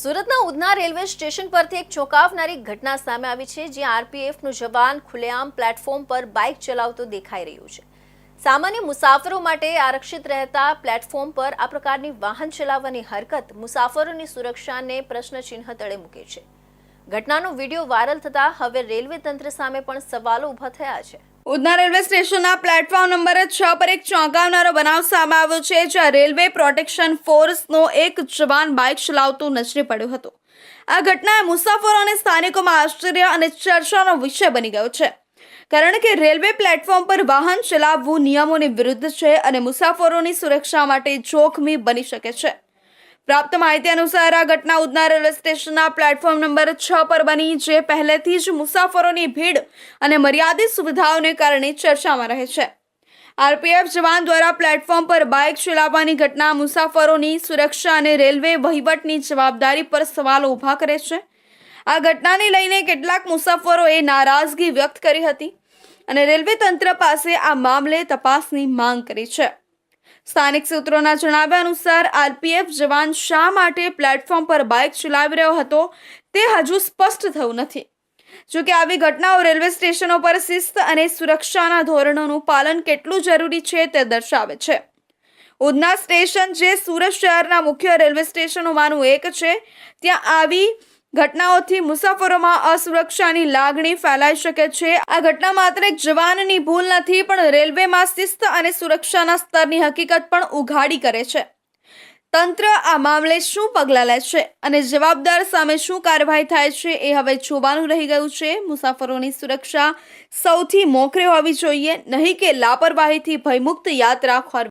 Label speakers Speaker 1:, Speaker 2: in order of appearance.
Speaker 1: સુરતના Udhna railway station પરથી એક ચોંકાવનારી ઘટના સામે આવી છે, જ્યાં આરપીએફનું જવાન ખુલ્લેઆમ પ્લેટફોર્મ પર બાઇક ચલાવતો દેખાઈ રહ્યું છે. સામાન્ય મુસાફરો માટે આરક્ષિત રહેતા પ્લેટફોર્મ પર આ પ્રકારની વાહન ચલાવવાની હરકત મુસાફરોની સુરક્ષાને પ્રશ્નચિહ્ન તળે મૂકે છે. ઘટનાનો વીડિયો વાયરલ થતા હવે રેલવે તંત્ર સામે પણ સવાલો ઊભા થયા છે.
Speaker 2: ઉધના રેલવે સ્ટેશનના પ્લેટફોર્મ નંબર છ પર એક ચોંકાવનારો બનાવ સામે આવ્યો છે, જ્યાં રેલવે પ્રોટેક્શન ફોર્સનો એક જવાન બાઇક ચલાવતો નજરે પડ્યો હતો. આ ઘટનાએ મુસાફરો અને સ્થાનિકોમાં આશ્ચર્ય અને ચર્ચાનો વિષય બની ગયો છે. કારણ કે રેલવે પ્લેટફોર્મ પર વાહન ચલાવવું નિયમોની વિરુદ્ધ છે અને મુસાફરોની સુરક્ષા માટે જોખમી બની શકે છે. પ્રાપ્ત માહિતી અનુસાર આ ઘટના ઉધના રેલવે સ્ટેશનના પ્લેટફોર્મ નંબર છ પર બની, જે પહેલેથી જ મુસાફરોની ભીડ અને મર્યાદિત સુવિધાઓને કારણે ચર્ચામાં રહે છે. આરપીએફ જવાન દ્વારા પ્લેટફોર્મ પર બાઇક ચલાવવાની ઘટના મુસાફરોની સુરક્ષા અને રેલવે વહીવટની જવાબદારી પર સવાલો ઊભા કરે છે. આ ઘટનાને લઈને કેટલાક મુસાફરોએ નારાજગી વ્યક્ત કરી હતી અને રેલવે તંત્ર પાસે આ મામલે તપાસની માંગ કરી છે. સ્થાનિક સૂત્રોના જણાવ્યા અનુસાર, આરપીએફ જવાન શા માટે પ્લેટફોર્મ પર બાઇક ચલાવી રહ્યો હતો તે હજુ સ્પષ્ટ થયું નથી. જો કે આવી ઘટનાઓ રેલવે સ્ટેશનો પર શિસ્ત અને સુરક્ષાના ધોરણોનું પાલન કેટલું જરૂરી છે તે દર્શાવે છે. ઉધના સ્ટેશન, જે સુરત શહેરના મુખ્ય રેલવે સ્ટેશનોમાંનું એક છે, ત્યાં આવી ઘટનાઓથી મુસાફરોમાં અસુરક્ષાની લાગણી ફેલાઈ શકે છે. આ ઘટના માત્ર એક જવાનની ભૂલ નથી, પણ રેલવેમાં શિસ્ત અને સુરક્ષાના સ્તરની હકીકત પણ ઉઘાડી કરે છે. તંત્ર આ મામલે શું પગલાં લે છે અને જવાબદાર સામે શું કાર્યવાહી થાય છે એ હવે જોવાનું રહી ગયું છે. મુસાફરોની સુરક્ષા સૌથી મોખરે હોવી જોઈએ, નહીં કે લાપરવાહીથી ભયમુક્ત યાત્રા ખોરવી